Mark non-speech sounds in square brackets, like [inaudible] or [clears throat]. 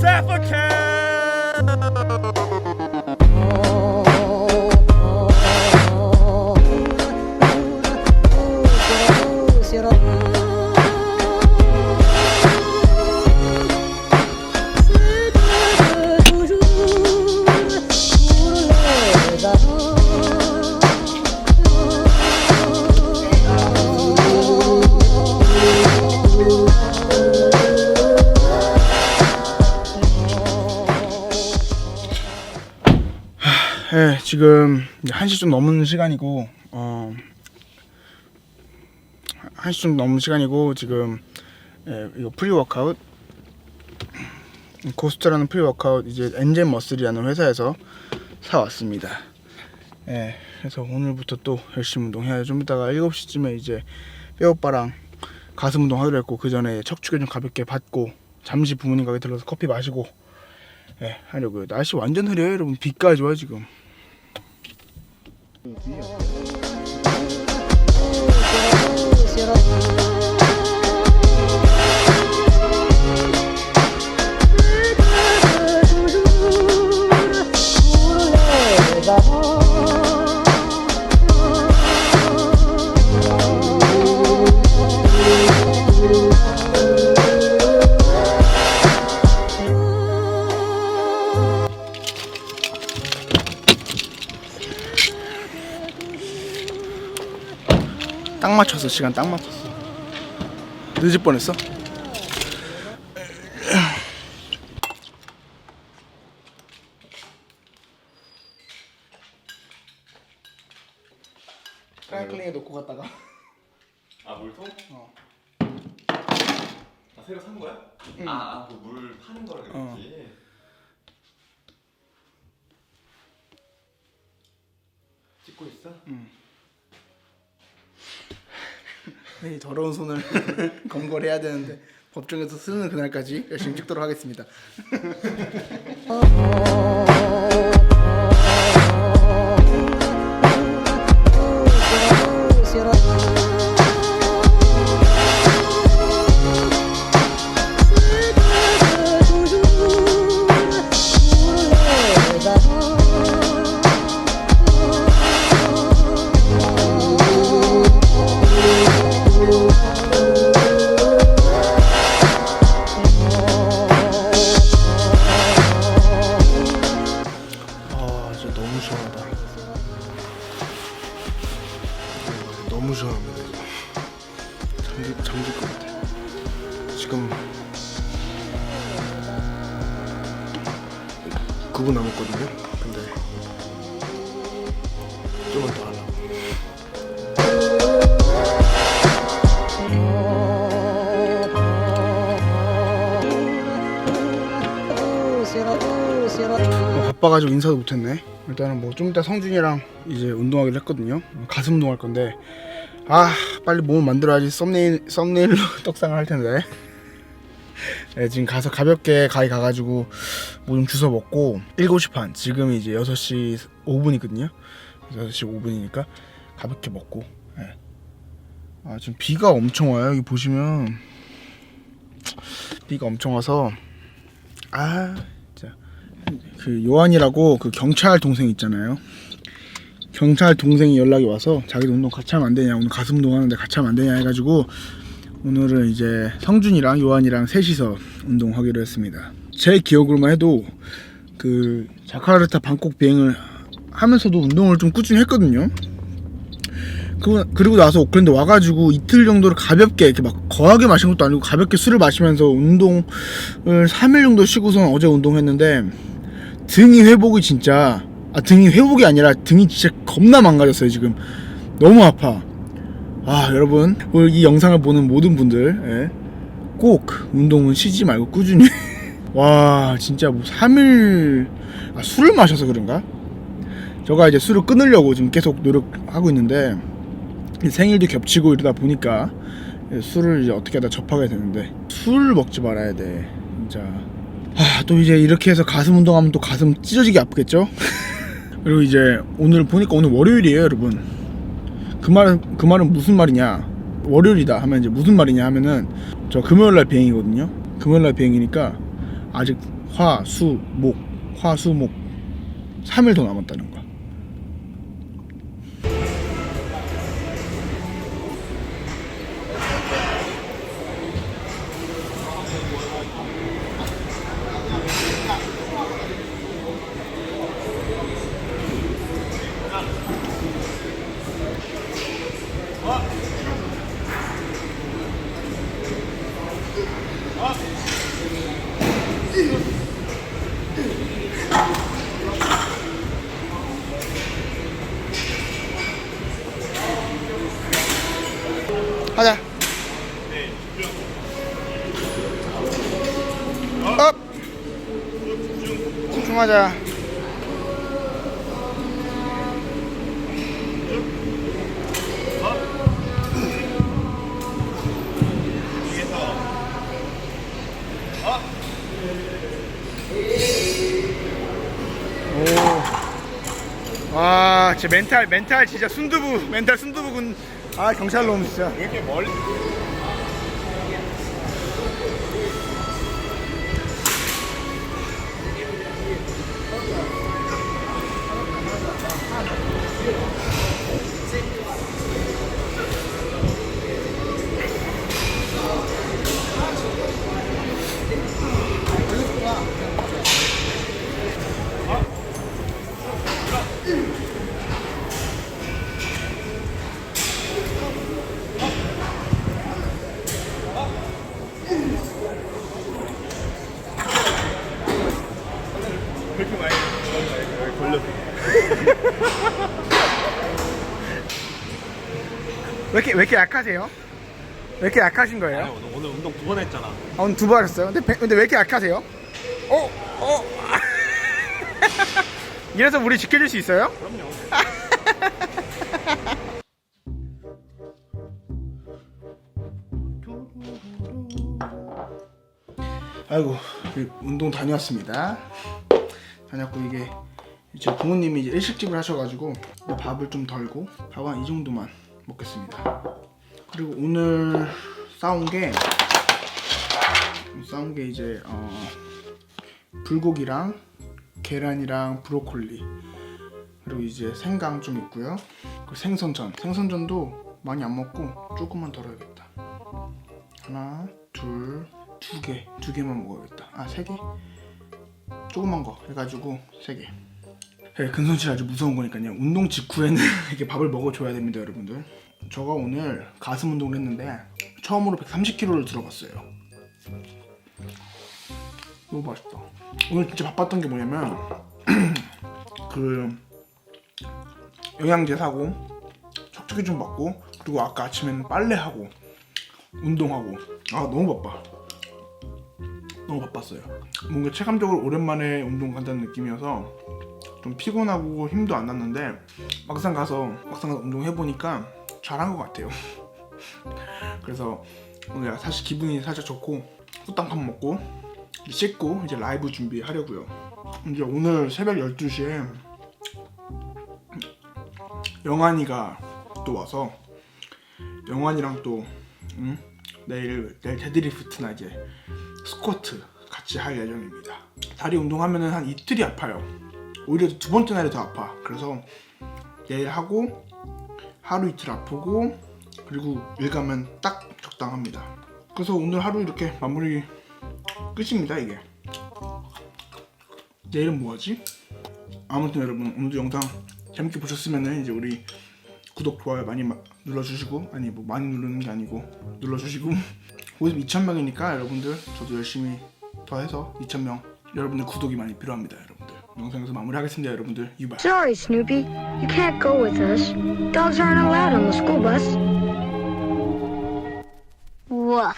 suffocate. 네, 지금 1시 좀 넘은 시간이고 어 1시 좀 넘은 시간이고 지금 예, 이거 프리 워크아웃 고스트라는 프리 워크아웃 이제 엔젠 머슬이라는 회사에서 사 왔습니다. 예, 그래서 오늘부터 또 열심히 운동해야 좀 이따가 7시쯤에 이제 뼈오빠랑 가슴 운동 하기로 했고 그 전에 척추교 좀 가볍게 받고 잠시 부모님 가게 들러서 커피 마시고 예, 하려고요. 날씨 완전 흐려요, 여러분. 비까지 와 지금. 딱 맞췄어 시간 딱 맞췄어 늦을 뻔했어 크랭클링에 놓고 갔다가 아 물통? 어. 아 새로 산 거야? 응. 아그 물 파는 거라 그랬지. 찍고 있어? 이 더러운 손을 [laughs] 검거해야 되는데 법정에서 쓰는 그날까지 열심히 찍도록 하겠습니다 [laughs] 잠기, 잠길 것 같아 지금 9분 남았거든요 근데 좀만 더 하려고 어, 바빠가지고 인사도 못했네. 일단은 뭐 좀 이따 성준이랑 이제 운동하기로 했거든요. 가슴 운동할 건데 아 빨리 몸을 만들어야지 썸네일 썸네일로 [laughs] 떡상을 할 텐데. 네, 지금 가서 가볍게 가위 가가지고 뭐 좀 주워 먹고 7시 반 지금 이제 6시 5분이거든요. 6시 5분이니까 가볍게 먹고. 네. 아 지금 비가 엄청 와요. 여기 보시면 비가 엄청 와서 아 진짜 그 요한이라고 그 경찰 동생 있잖아요. 경찰 동생이 연락이 와서 자기도 운동 같이 하면 안 되냐 오늘 가슴 운동 하는데 같이 하면 안 되냐 해가지고 오늘은 이제 성준이랑 요한이랑 셋이서 운동하기로 했습니다. 제 기억으로만 해도 그 자카르타 방콕 비행을 하면서도 운동을 좀 꾸준히 했거든요. 그, 그리고 나서 오클랜드 와가지고 이틀 정도를 가볍게 이렇게 막 거하게 마신 것도 아니고 가볍게 술을 마시면서 운동을 3일 정도 쉬고선 어제 운동했는데 등이 회복이 진짜 아 등이 회복이 아니라 등이 진짜 겁나 망가졌어요 지금. 너무 아파. 아 여러분. 오늘 이 영상을 보는 모든 분들 예, 꼭 운동은 쉬지 말고 꾸준히. [laughs] 와 진짜 뭐 3일 아, 술을 마셔서 그런가? 저가 이제 술을 끊으려고 지금 계속 노력하고 있는데 생일도 겹치고 이러다 보니까 술을 이제 어떻게 하다 접하게 되는데 술 먹지 말아야 돼 진짜. 아, 또 이제 이렇게 해서 가슴 운동하면 또 가슴 찢어지게 아프겠죠? [laughs] 그리고 이제 오늘 보니까 오늘 월요일이에요, 여러분. 그 말은 그 말은 무슨 말이냐? 월요일이다 하면 이제 무슨 말이냐 하면은 저 금요일 날 비행이거든요. 금요일 날 비행이니까 아직 화, 수, 목, 화, 수, 목 3일 더 남았다는 거야. 하자. 업. 집중하자. 오. 와, 진짜 멘탈, 멘탈 진짜 순두부, 멘탈 순두부군. 아, 경찰 놈 진짜. 왜 이렇게 멀리? 그렇게 많이 걸려. 왜 이렇게, 왜 이렇게 약하세요? 왜 이렇게 약하신 거예요? 아니, 오늘, 오늘 운동 두 번 했잖아. 아, 오늘 두 번 하셨어요? 근데, 배- 근데 왜 이렇게 약하세요? 어? 어? [laughs] 이래서 우리 지켜줄 수 있어요? 그럼요. 아이고 그 운동 다녀왔습니다. 다녔고 이게 제 부모님이 이제 일식집을 하셔가지고 밥을 좀 덜고 밥한이 정도만 먹겠습니다. 그리고 오늘 싸운 게 싸운 게 이제 어, 불고기랑 계란이랑 브로콜리 그리고 이제 생강 좀 있고요. 그리고 생선전 생선전도 많이 안 먹고 조금만 덜어야겠다. 하나, 둘, 두 개, 두 개만 먹어야겠다. 아, 세 개? 조그만 거 해가지고 세 개. 네, 근손실 아주 무서운 거니까요. 운동 직후에는 [laughs] 이렇게 밥을 먹어줘야 됩니다, 여러분들. 저가 오늘 가슴 운동을 했는데 처음으로 130kg를 들어봤어요. 너무 맛있다. 오늘 진짜 바빴던 게 뭐냐면 [clears throat] 그 영양제 사고 척척이 좀 받고 그리고 아까 아침에는 빨래하고 운동하고 아 너무 바빠 너무 바빴어요. 뭔가 체감적으로 오랜만에 운동 간다는 느낌이어서 좀 피곤하고 힘도 안 났는데 막상 가서 막상 가서 운동해 보니까 잘한 것 같아요. [laughs] 그래서 오늘 사실 기분이 살짝 좋고 후딱 밥 먹고 씻고 이제 라이브 준비하려고요. 이제 오늘 새벽 12시에 영환이가 또 와서 영환이랑 또 음, 내일 내일 데드리프트나 이제 스쿼트 같이 할 예정입니다. 다리 운동하면은 한 이틀이 아파요. 오히려 두 번째 날이 더 아파. 그래서 내일 하고 하루 이틀 아프고 그리고 일 가면 딱 적당합니다. 그래서 오늘 하루 이렇게 마무리 끝입니다 이게. 내일은 뭐하지? 아무튼 여러분 오늘도 영상 재밌게 보셨으면은 이제 우리 구독 좋아요 많이 마- 눌러주시고 아니 뭐 많이 누르는 게 아니고 눌러주시고 52,000명이니까 여러분들 저도 열심히 더 해서 2,000명 여러분들 구독이 많이 필요합니다 여러분들 영상에서 마무리하겠습니다 여러분들 유바 Sorry, Snoopy. You can't go with us. Dogs aren't allowed on the school bus. Woof.